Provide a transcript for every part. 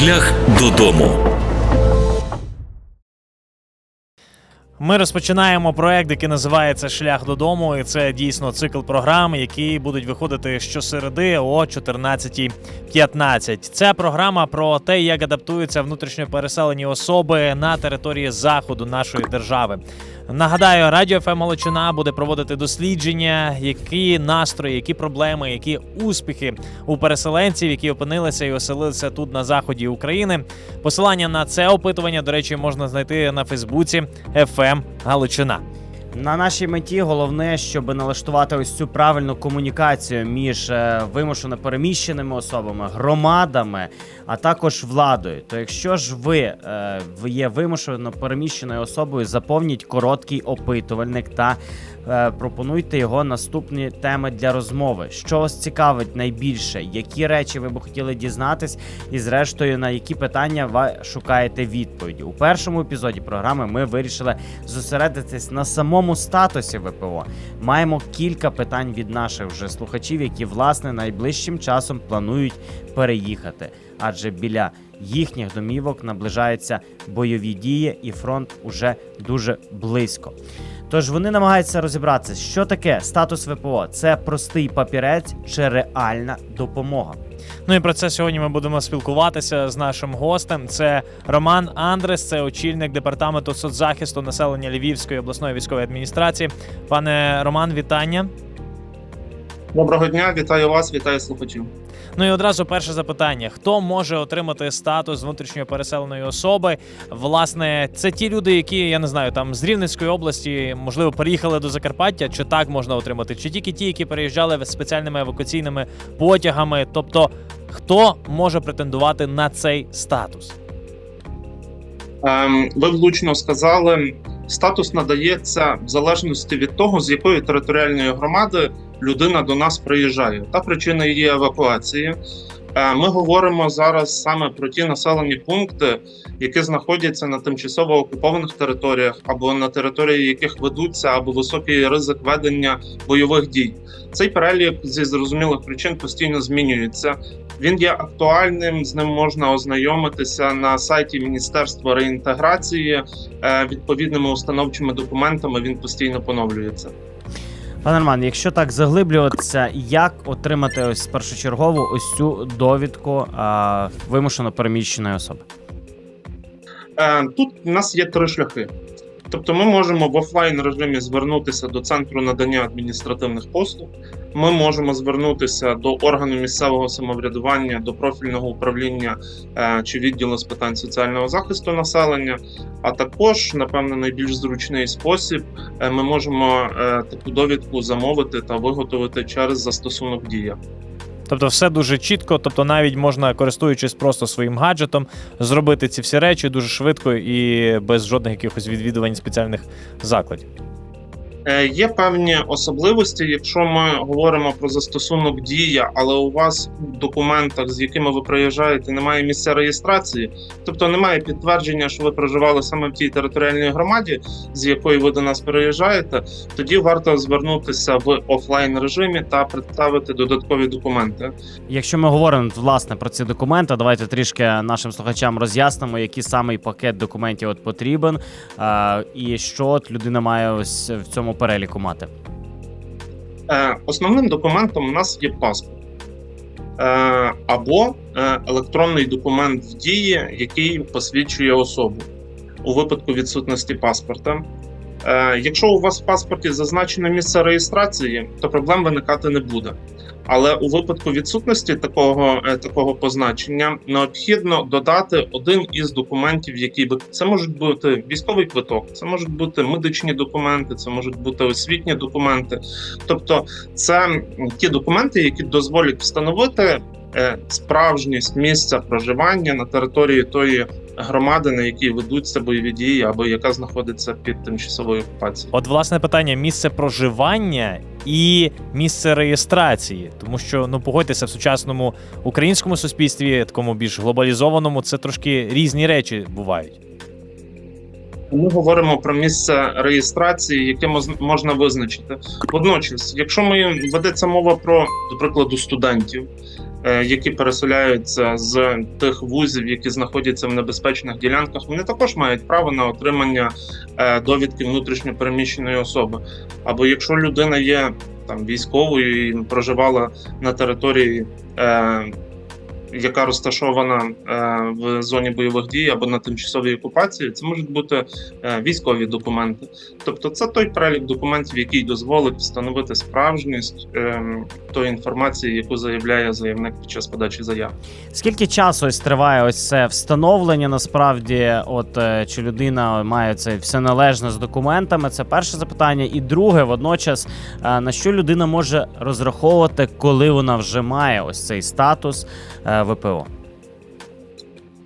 Шлях додому. Ми розпочинаємо проект, який називається Шлях додому. І це дійсно цикл програм, які будуть виходити щосереди о 14.15. Це програма про те, як адаптуються внутрішньо переселені особи на території заходу нашої держави. Нагадаю, радіо ФМ Галичина буде проводити дослідження, які настрої, які проблеми, які успіхи у переселенців, які опинилися і оселилися тут на заході України. Посилання на це опитування, до речі, можна знайти на Фейсбуці ФМ Галичина. На нашій меті головне, щоб налаштувати ось цю правильну комунікацію між е, вимушено переміщеними особами, громадами, а також владою. То якщо ж ви, е, є вимушено переміщеною особою, заповніть короткий опитувальник та пропонуйте його наступні теми для розмови. Що вас цікавить найбільше? Які речі ви б хотіли дізнатись, і зрештою на які питання ви шукаєте відповіді? У першому епізоді програми ми вирішили зосередитись на самому статусі ВПО. Маємо кілька питань від наших вже слухачів, які власне найближчим часом планують переїхати, адже біля їхніх домівок наближаються бойові дії, і фронт уже дуже близько. Тож вони намагаються розібратися, що таке статус ВПО. Це простий папірець чи реальна допомога. Ну і про це сьогодні ми будемо спілкуватися з нашим гостем. Це Роман Андрес, це очільник департаменту соцзахисту населення Львівської обласної військової адміністрації. Пане Роман, вітання. Доброго дня, вітаю вас, вітаю слухачів. Ну і одразу перше запитання: хто може отримати статус внутрішньо переселеної особи? Власне, це ті люди, які я не знаю, там з Рівненської області, можливо, переїхали до Закарпаття, чи так можна отримати, чи тільки ті, які переїжджали спеціальними евакуаційними потягами. Тобто, хто може претендувати на цей статус? Ем, ви влучно сказали, статус надається в залежності від того, з якої територіальної громади людина до нас приїжджає. Та причина її евакуації. Е, Ми говоримо зараз саме про ті населені пункти, які знаходяться на тимчасово окупованих територіях або на території яких ведуться або високий ризик ведення бойових дій. Цей перелік зі зрозумілих причин постійно змінюється. Він є актуальним, з ним можна ознайомитися на сайті Міністерства реінтеграції. Е, Відповідними установчими документами він постійно поновлюється. Пане Роман, якщо так заглиблюватися, як отримати ось першочергову ось цю довідку а, вимушено переміщеної особи? Е, Тут у нас є три шляхи. Тобто, ми можемо в офлайн режимі звернутися до центру надання адміністративних послуг. Ми можемо звернутися до органу місцевого самоврядування, до профільного управління е, чи відділу з питань соціального захисту населення. А також, напевно, найбільш зручний спосіб е, ми можемо е, таку довідку замовити та виготовити через застосунок дія. Тобто, все дуже чітко, тобто навіть можна, користуючись просто своїм гаджетом, зробити ці всі речі дуже швидко і без жодних якихось відвідувань спеціальних закладів. Е, Є певні особливості, якщо ми говоримо про застосунок дія, але у вас у документах, з якими ви приїжджаєте, немає місця реєстрації, тобто немає підтвердження, що ви проживали саме в тій територіальній громаді, з якої ви до нас переїжджаєте, тоді варто звернутися в офлайн режимі та представити додаткові документи. Якщо ми говоримо власне про ці документи, давайте трішки нашим слухачам роз'яснимо, який самий пакет документів от потрібен, і що людина має ось в цьому переліку мати. Е, Основним документом у нас є паспорт. Е, Або е, електронний документ в дії, який посвідчує особу у випадку відсутності паспорта. Якщо у вас в паспорті зазначено місце реєстрації, то проблем виникати не буде. Але у випадку відсутності такого, е, такого позначення необхідно додати один із документів, які би це можуть бути військовий квиток, це можуть бути медичні документи, це можуть бути освітні документи. Тобто, це ті документи, які дозволять встановити е, справжність місця проживання на території тої громади, на якій ведуться бойові дії, або яка знаходиться під тимчасовою окупацією. От, власне, питання: місце проживання і місце реєстрації, тому що ну погодьтеся, в сучасному українському суспільстві, такому більш глобалізованому, це трошки різні речі бувають. Ми говоримо про місце реєстрації, яке можна визначити. Водночас, якщо ми ведеться мова про, до прикладу, студентів, які переселяються з тих вузів, які знаходяться в небезпечних ділянках, вони також мають право на отримання е, довідки внутрішньо переміщеної особи. Або якщо людина є там військовою і проживала на території. Яка розташована е, в зоні бойових дій або на тимчасовій окупації, це можуть бути е, військові документи. Тобто, це той перелік документів, який дозволить встановити справжність е, тої інформації, яку заявляє заявник під час подачі заяви. Скільки часу ось триває ось це встановлення? Насправді, от чи людина має це все належно з документами? Це перше запитання. І друге, водночас, на що людина може розраховувати, коли вона вже має ось цей статус ВПО?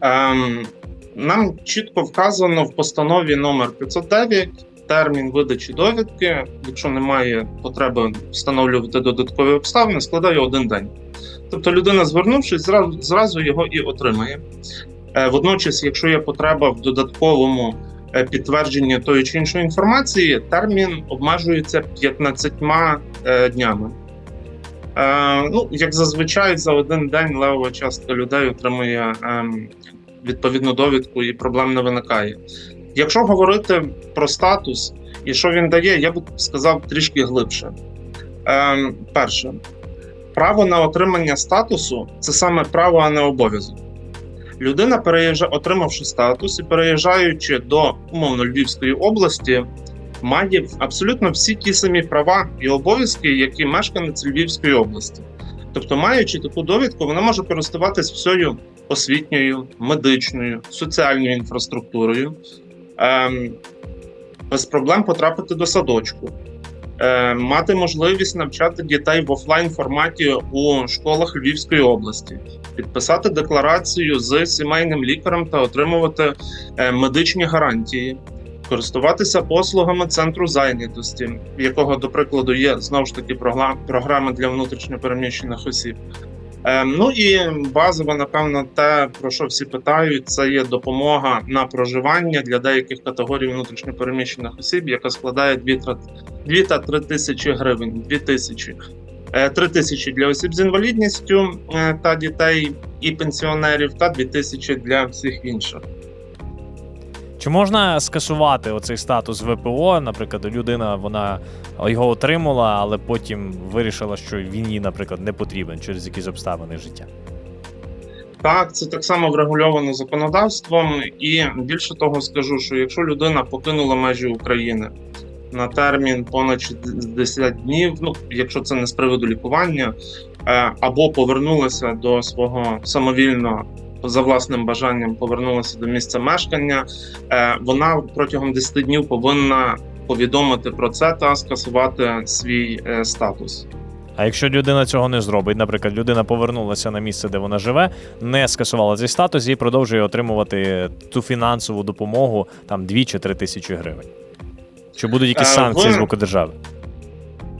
Ем, нам чітко вказано в постанові номер 509 термін видачі довідки, якщо немає потреби встановлювати додаткові обставини, складає один день. Тобто людина, звернувшись, зразу, зразу його і отримає. Е, водночас, якщо є потреба в додатковому е, підтвердженні тої чи іншої інформації, термін обмежується 15 е, днями. Е, ну, як зазвичай, за один день левова частка людей отримує ем, відповідну довідку і проблем не виникає. Якщо говорити про статус і що він дає, я б сказав трішки глибше. Ем, перше, право на отримання статусу це саме право, а не обов'язок. Людина, переїжджа, отримавши статус і переїжджаючи до умовно Львівської області, має абсолютно всі ті самі права і обов'язки, які мешканець Львівської області. Тобто, маючи таку довідку, вона може користуватись всією освітньою, медичною, соціальною інфраструктурою, ем, без проблем потрапити до садочку, е, мати можливість навчати дітей в офлайн форматі у школах Львівської області, підписати декларацію з сімейним лікарем та отримувати е, медичні гарантії. Користуватися послугами центру зайнятості, якого, до прикладу, є знову ж таки програми для внутрішньопереміщених осіб. Е, ну і базово, напевно, те, про що всі питають, це є допомога на проживання для деяких категорій внутрішньопереміщених осіб, яка складає 2, 2 та 3 тисячі гривень. 2 тисячі. 3 тисячі для осіб з інвалідністю е, та дітей і пенсіонерів, та 2 тисячі для всіх інших. Чи можна скасувати оцей статус ВПО? Наприклад, людина вона його отримала, але потім вирішила, що він їй, наприклад, не потрібен через якісь обставини життя. Так, це так само врегульовано законодавством, і більше того скажу, що якщо людина покинула межі України на термін понад 60 днів, ну якщо це не з приводу лікування, е, або повернулася до свого самовільно за власним бажанням повернулася до місця мешкання, е, вона протягом 10 днів повинна повідомити про це та скасувати свій е, статус. А якщо людина цього не зробить, наприклад, людина повернулася на місце, де вона живе, не скасувала цей статус і продовжує отримувати ту фінансову допомогу там 2 чи 3 тисячі гривень. Чи будуть якісь Е, санкції з боку держави?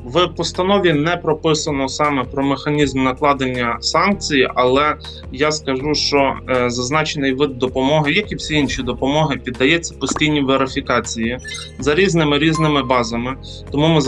В постанові не прописано саме про механізм накладення санкцій, але я скажу, що е, зазначений вид допомоги, як і всі інші допомоги, піддається постійній верифікації за різними різними базами. Тому ми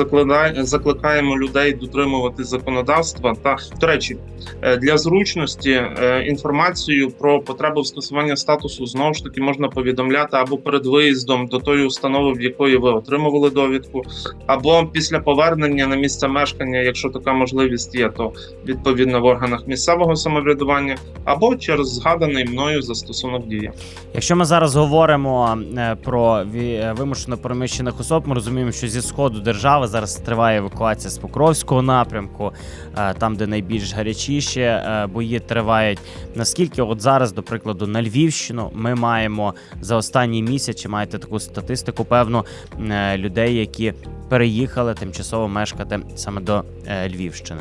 закликаємо людей дотримувати законодавства. Та до речі, е, для зручності е, інформацію про потребу скасування статусу знову ж таки можна повідомляти або перед виїздом до тої установи, в якої ви отримували довідку, або після повернення на місце мешкання, якщо така можливість є, то відповідно в органах місцевого самоврядування, або через згаданий мною застосунок дії. Якщо ми зараз говоримо е, про е, вимушено переміщених особ, ми розуміємо, що зі сходу держави зараз триває евакуація з Покровського напрямку, е, там, де найбільш гарячіше е, бої тривають. Наскільки от зараз, до прикладу, на Львівщину ми маємо за останній місяць, чи маєте таку статистику, певну е, людей, які переїхали тимчасово мешкати саме до е, Львівщини?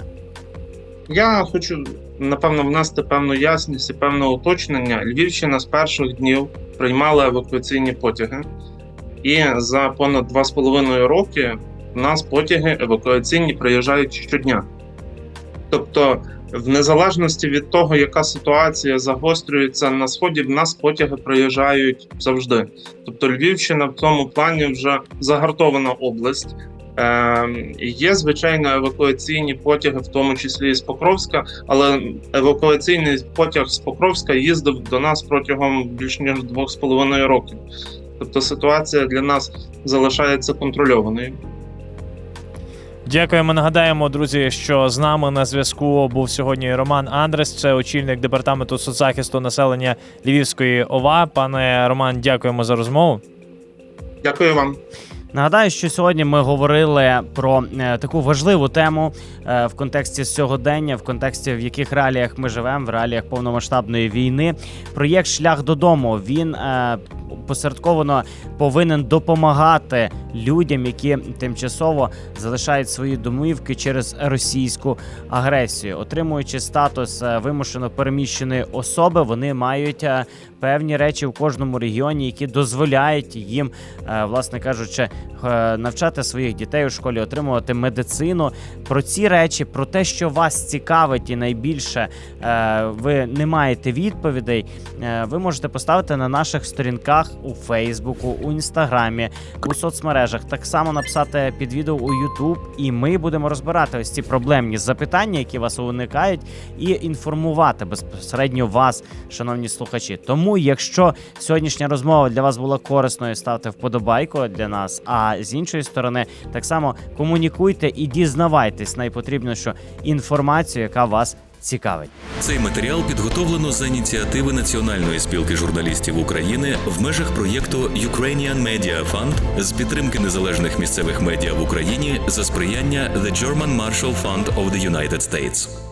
Я хочу напевно внести певну ясність і певне уточнення. Львівщина з перших днів приймала евакуаційні потяги, і за понад 2,5 роки в нас потяги евакуаційні приїжджають щодня. Тобто, в незалежності від того, яка ситуація загострюється на сході, в нас потяги приїжджають завжди. Тобто, Львівщина в цьому плані вже загартована область. Е, Є звичайно евакуаційні потяги, в тому числі і з Покровська, але евакуаційний потяг з Покровська їздив до нас протягом більш ніж двох з половиною років. Тобто ситуація для нас залишається контрольованою. Дякуємо. Нагадаємо, друзі, що з нами на зв'язку був сьогодні Роман Андрес, це очільник департаменту соцзахисту населення Львівської ОВА. Пане Роман, дякуємо за розмову. Дякую вам. Нагадаю, що сьогодні ми говорили про е, таку важливу тему е, в контексті сьогодення, в контексті в яких реаліях ми живемо, в реаліях повномасштабної війни. Проєкт Шлях додому він е, посередковано повинен допомагати людям, які тимчасово залишають свої домівки через російську агресію, отримуючи статус вимушено переміщеної особи, вони мають певні речі в кожному регіоні, які дозволяють їм, е, власне кажучи, е, навчати своїх дітей у школі, отримувати медицину. Про ці речі, про те, що вас цікавить, і найбільше е, ви не маєте відповідей. Ви можете поставити на наших сторінках у Фейсбуку, у інстаграмі, у соцмережах. Так само написати під відео у YouTube, і ми будемо розбирати ось ці проблемні запитання, які вас виникають, і інформувати безпосередньо вас, шановні слухачі. Якщо сьогоднішня розмова для вас була корисною, ставте вподобайку для нас. А з іншої сторони, так само комунікуйте і дізнавайтесь найпотрібнішу інформацію, яка вас цікавить. Цей матеріал підготовлено за ініціативи Національної спілки журналістів України в межах проєкту Ukrainian Media Fund з підтримки незалежних місцевих медіа в Україні за сприяння The German Marshall Fund of the United States.